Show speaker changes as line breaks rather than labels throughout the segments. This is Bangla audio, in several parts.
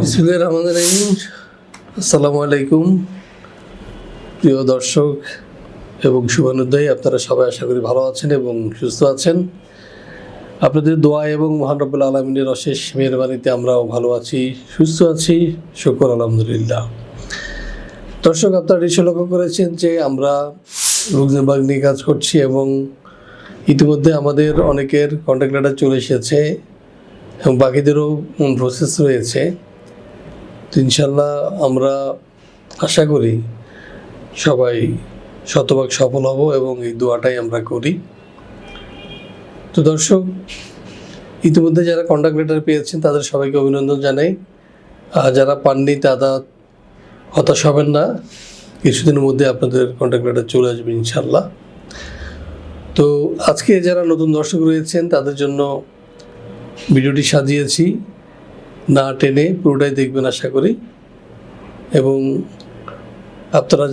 বিসমুল্লাহ রহমান রহিম। আসসালামু আলাইকুম। প্রিয় দর্শক এবং শুভানুদ্দায়ী আপনারা সবাই আশা করি ভালো আছেন এবং সুস্থ আছেন। আপনাদের দোয়া এবং মহানরবুল আলমিনের অশেষ মেহরবানিতে আমরাও ভালো আছি, সুস্থ আছি। শুকর, আলহামদুলিল্লাহ। দর্শক, আপনারা নিশ্চয় লক্ষ্য করেছেন যে আমরা লুক্সেমবার্গ নিয়ে কাজ করছি এবং ইতিমধ্যে আমাদের অনেকের কন্ট্যাক্ট লেটার চলে এসেছে এবং বাকিদেরও প্রসেস রয়েছে। তো ইনশাল্লাহ আমরা আশা করি সবাই শতভাগ সফল হব এবং এই দোয়াটাই আমরা করি। তো দর্শক, ইতিমধ্যে যারা কন্ট্যাক্ট লেটার পেয়েছেন, তাদের সবাইকে অভিনন্দন জানাই। আর যারা পাননি, তারা হতাশ হবেন না। কিছুদিনের মধ্যে আপনাদের কন্ট্যাক্ট লেটার চলে আসবে ইনশাল্লাহ। তো আজকে যারা নতুন দর্শক রয়েছেন, তাদের জন্য ভিডিওটি সাজিয়েছি। না টেনে পুরোটাই দেখবেন আশা করি। এবং আপনারা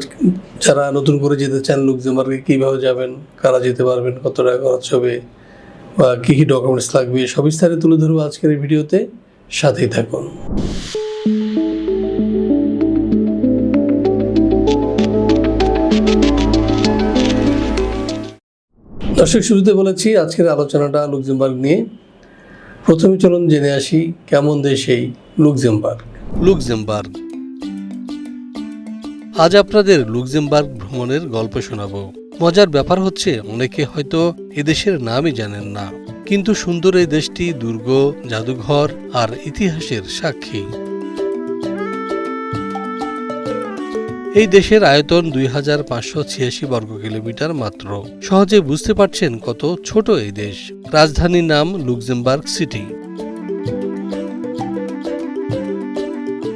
যারা নতুন করে যেতে চান লুকজেমার্গে কীভাবে যাবেন, কারা যেতে পারবেন, কত টাকা খরচ হবে, বা কী কী ডকুমেন্টস লাগবে, সব সবিস্তারে তুলে ধরবো আজকের এই ভিডিওতে। সাথেই থাকুন। দর্শক, শুরুতে বলেছি, আজকের আলোচনাটা লুকজেমবার্গ নিয়ে। প্রথমে চলুন জেনে আসি কেমন দেশ এই লুকজেমবার্গ
লুক্সেমবার্গ। আজ আপনাদের লুক্সেমবার্গ ভ্রমণের গল্প শোনাবো। মজার ব্যাপার হচ্ছে, অনেকে হয়তো এদেশের নামই জানেন না। কিন্তু সুন্দর এই দেশটি দুর্গ, জাদুঘর আর ইতিহাসের সাক্ষী। এই দেশের আয়তন দুই হাজার পাঁচশো ছিয়াশি বর্গ কিলোমিটার মাত্র। সহজে বুঝতে পারছেন কত ছোট এই দেশ। রাজধানীর নাম Luxembourg city.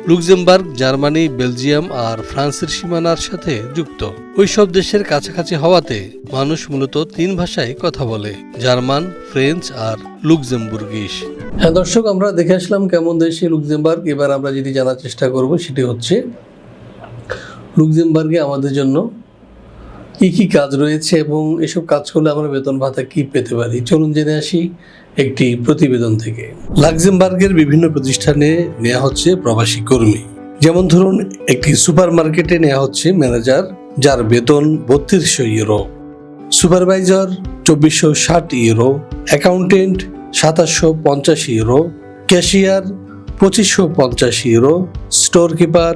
Luxembourg, Germany, Belgium আর ফ্রান্সের সীমানার সাথে যুক্ত। ওইসব দেশের কাছাকাছি হওয়াতে মানুষ মূলত তিন ভাষায় কথা বলে, জার্মান, ফ্রেঞ্চ আর লুক্সেমবুর্গিশ।
হ্যাঁ দর্শক, আমরা দেখে আসলাম কেমন দেশে এই লুকজেমবার্গ এবার আমরা যেটি জানার চেষ্টা করব সেটি হচ্ছে লুকজেমবার্গে আমাদের জন্য কি কি কাজ রয়েছে এবং এসব কাজ করলে আমরা বেতন ভাতা কি পেতে পারি? চলুন জেনে আসি একটি প্রতিবেদন থেকে। লাক্সেমবার্গের বিভিন্ন প্রতিষ্ঠানে নেওয়া হচ্ছে প্রবাসী কর্মী। যেমন ধরুন, একটি সুপার মার্কেটে নেওয়া হচ্ছে ম্যানেজার, যার বেতন বত্রিশশো ইউরো। সুপারভাইজার, চব্বিশশো ষাট ইউরো। অ্যাকাউন্টেন্ট, সাতাশশো পঞ্চাশ ইউরো। ক্যাশিয়ার, পঁচিশশো পঞ্চাশ ইউরো। স্টোর কিপার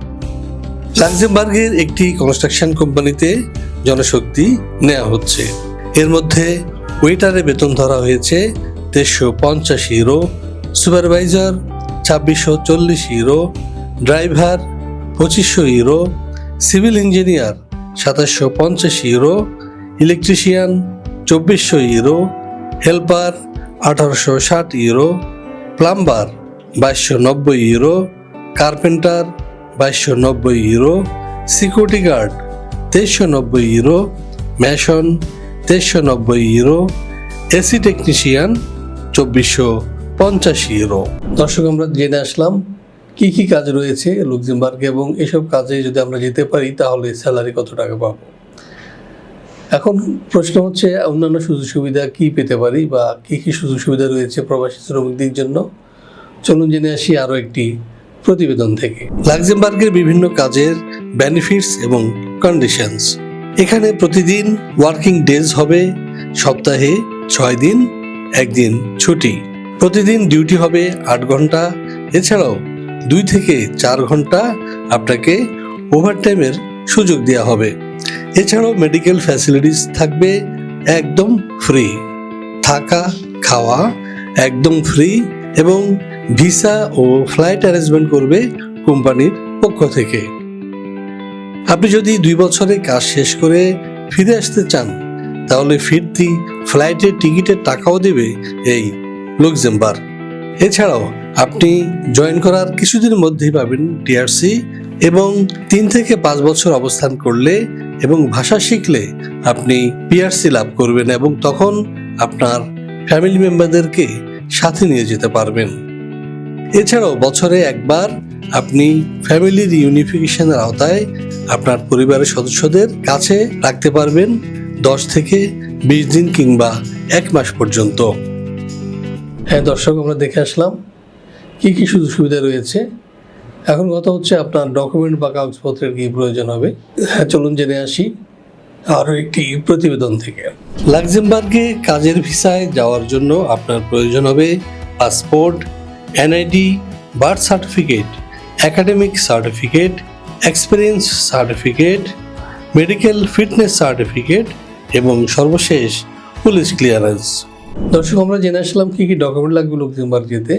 লাক্সেমবার্গের একটি কনস্ট্রাকশন কোম্পানিতে জনশক্তি নেওয়া হচ্ছে। এর মধ্যে ওয়েটারে বেতন ধরা হয়েছে তেইশশো পঞ্চাশ ইউরো সুপারভাইজার ছাব্বিশশো চল্লিশ ইউরো ড্রাইভার পঁচিশশো ইউরো সিভিল ইঞ্জিনিয়ার সাতাশশো পঞ্চাশ ইউরো ইলেকট্রিশিয়ান চব্বিশশো ইউরো হেল্পার আঠারোশো ষাট ইউরো প্লাম্বার বাইশশো নব্বই ইউরো কার্পেন্টার বাইশশো নব্বই ইউরো সিকিউরিটি গার্ড তেইশশো নব্বই ইউরো ম্যাশন তেইশশো নব্বই ইউরো এসি টেকনিশিয়ান চব্বিশশো পঞ্চাশ ইউরো দর্শক, আমরা জেনে আসলাম কি কি কাজ রয়েছে লুক্সেমবার্গে এবং এসব কাজে যদি আমরা যেতে পারি, তাহলে স্যালারি কত টাকা পাবো? এখন প্রশ্ন হচ্ছে, অন্যান্য সুযোগ সুবিধা কি পেতে পারি বা কি কি সুযোগ সুবিধা রয়েছে প্রবাসী শ্রমিকদের জন্য? চলুন জেনে আসি আরও একটি প্রতিবেদন থেকে। লাক্সেমবার্গের বিভিন্ন কাজের বেনিফিটস এবং কন্ডিশনস এখানে প্রতিদিন ওয়ার্কিং ডেজ হবে, সপ্তাহে ছয় দিন, একদিন ছুটি। প্রতিদিন ডিউটি হবে আট ঘণ্টা, এছাড়াও দুই থেকে চার ঘণ্টা আপনাকে ওভারটাইমের সুযোগ দেওয়া হবে। এছাড়াও মেডিকেল ফ্যাসিলিটিস থাকবে একদম ফ্রি থাকা, খাওয়া একদম ফ্রি এবং ভিসা ও ফ্লাইট অ্যারেঞ্জমেন্ট করবে কোম্পানির পক্ষ থেকে। আপনি যদি দুই বছরে কাজ শেষ করে ফিরে আসতে চান, তাহলে ফিরতি ফ্লাইটের টিকিটের টাকাও দেবে এই লুক্সেমবার্গ। এছাড়াও আপনি জয়েন করার কিছুদিনের মধ্যেই পাবেন টিআরসি এবং তিন থেকে পাঁচ বছর অবস্থান করলে এবং ভাষা শিখলে আপনি পিআরসি লাভ করবেন এবং তখন আপনার ফ্যামিলি মেম্বারদেরকে সাথে নিয়ে যেতে পারবেন। এছাড়াও বছরে একবার আপনি ফ্যামিলির ইউনিফিকেশনের আওতায় আপনার পরিবারের সদস্যদের কাছে রাখতে পারবেন দশ থেকে বিশ দিন কিংবা এক মাস পর্যন্ত। হ্যাঁ দর্শক, আমরা দেখে আসলাম কি কি সুযোগ সুবিধা রয়েছে। এখন কথা হচ্ছে আপনার ডকুমেন্ট বা কাগজপত্রের কি প্রয়োজন হবে। হ্যাঁ চলুন জেনে আসি আরও একটি প্রতিবেদন থেকে। লাক্সেমবার্গে কাজের ভিসায় যাওয়ার জন্য আপনার প্রয়োজন হবে passport NID birth certificate academic certificate experience certificate medical fitness certificate এবং সর্বশেষ পুলিশ ক্লিয়ারেন্স দর্শক, আমরা জেনে আসলাম কী কী ডকুমেন্ট লাগবে লুক্সেমবার্গ যেতে।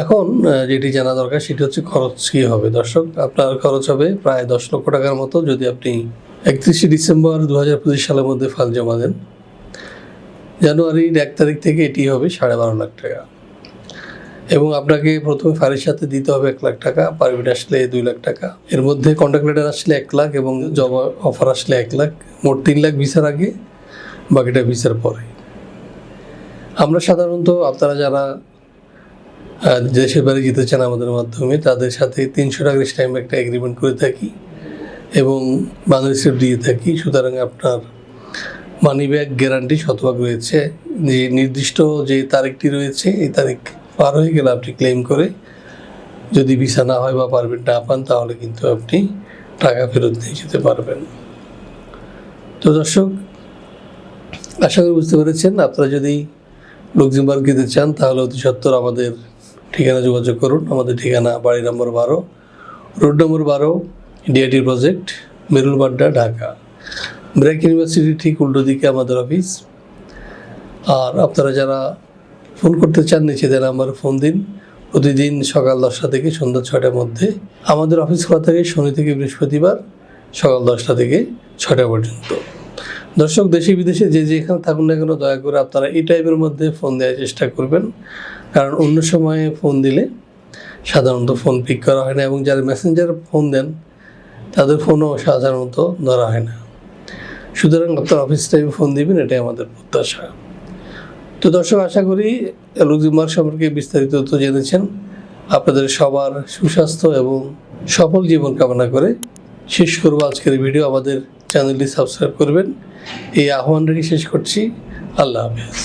এখন যেটি জানা দরকার সেটি হচ্ছে খরচ কী হবে। দর্শক, আপনার খরচ হবে প্রায় দশ লক্ষ টাকার মতো যদি আপনি একত্রিশে ডিসেম্বর দু হাজার পঁচিশ সালের মধ্যে ফাইল জমা দেন। জানুয়ারির এক তারিখ থেকে এটি হবে সাড়ে বারো লাখ টাকা। এবং আপনাকে প্রথমে ফাইলের সাথে দিতে হবে এক লাখ টাকা পারমিট আসলে দুই লাখ টাকা। এর মধ্যে কন্ট্যাক্ট লেটার আসলে এক লাখ এবং জব অফার আসলে এক লাখ, মোট তিন লাখ ভিসার আগে, বাকিটা ভিসার পরে। আমরা সাধারণত আপনারা যারা দেশের বাড়ি যেতে চান আমাদের মাধ্যমে, তাদের সাথে তিনশো টাকার টাইম একটা এগ্রিমেন্ট করে থাকি এবং বাংলাদেশ দিয়ে থাকি। সুতরাং আপনার মানি ব্যাগ গ্যারান্টি শতভাগ রয়েছে। যে নির্দিষ্ট যে তারিখটি রয়েছে, এই তারিখ পার হয়ে গেলে আপনি ক্লেম করে যদি ভিসা না হয় বা পারমিট না পান, তাহলে কিন্তু আপনি টাকা ফেরত নিয়ে যেতে পারবেন। তো দর্শক, আশা করি বুঝতে পেরেছেন। আপনারা যদি লক্সেমবার্গ যেতে চান, তাহলে অতি সত্তর আমাদের ঠিকানা যোগাযোগ করুন। আমাদের ঠিকানা বাড়ি নম্বর বারো, রোড নম্বর বারো DIT project Merulbadda, Dhaka. BRAC ইউনিভার্সিটির ঠিক উল্টো দিকে আমাদের অফিস। আর আপনারা যারা ফোন করতে চান নিচে নিচেদের নাম্বার ফোন দিন। প্রতিদিন সকাল দশটা থেকে সন্ধ্যা ছটার মধ্যে আমাদের অফিস খোলা থাকে শনি থেকে বৃহস্পতিবার সকাল দশটা থেকে ছটা পর্যন্ত। দর্শক, দেশে বিদেশে যে যেখানে থাকুন না কেন, দয়া করে আপনারা এই টাইমের মধ্যে ফোন দেওয়ার চেষ্টা করবেন। কারণ অন্য সময়ে ফোন দিলে সাধারণত ফোন পিক করা হয় না এবং যারা মেসেঞ্জার ফোন দেন, তাদের ফোনও সাধারণত ধরা হয় না। সুতরাং আপনার অফিস টাইমে ফোন দিবেন, এটাই আমাদের প্রত্যাশা। তো দর্শক, আশা করি লুজিমার সম্পর্কে বিস্তারিত তথ্য জেনেছেন। আপনাদের সবার সুস্বাস্থ্য এবং সফল জীবন কামনা করে শেষ করব আজকের ভিডিও। আমাদের চ্যানেলটি সাবস্ক্রাইব করবেন। এই আহ্বান রেখে শেষ করছি। আল্লাহ হাফেজ।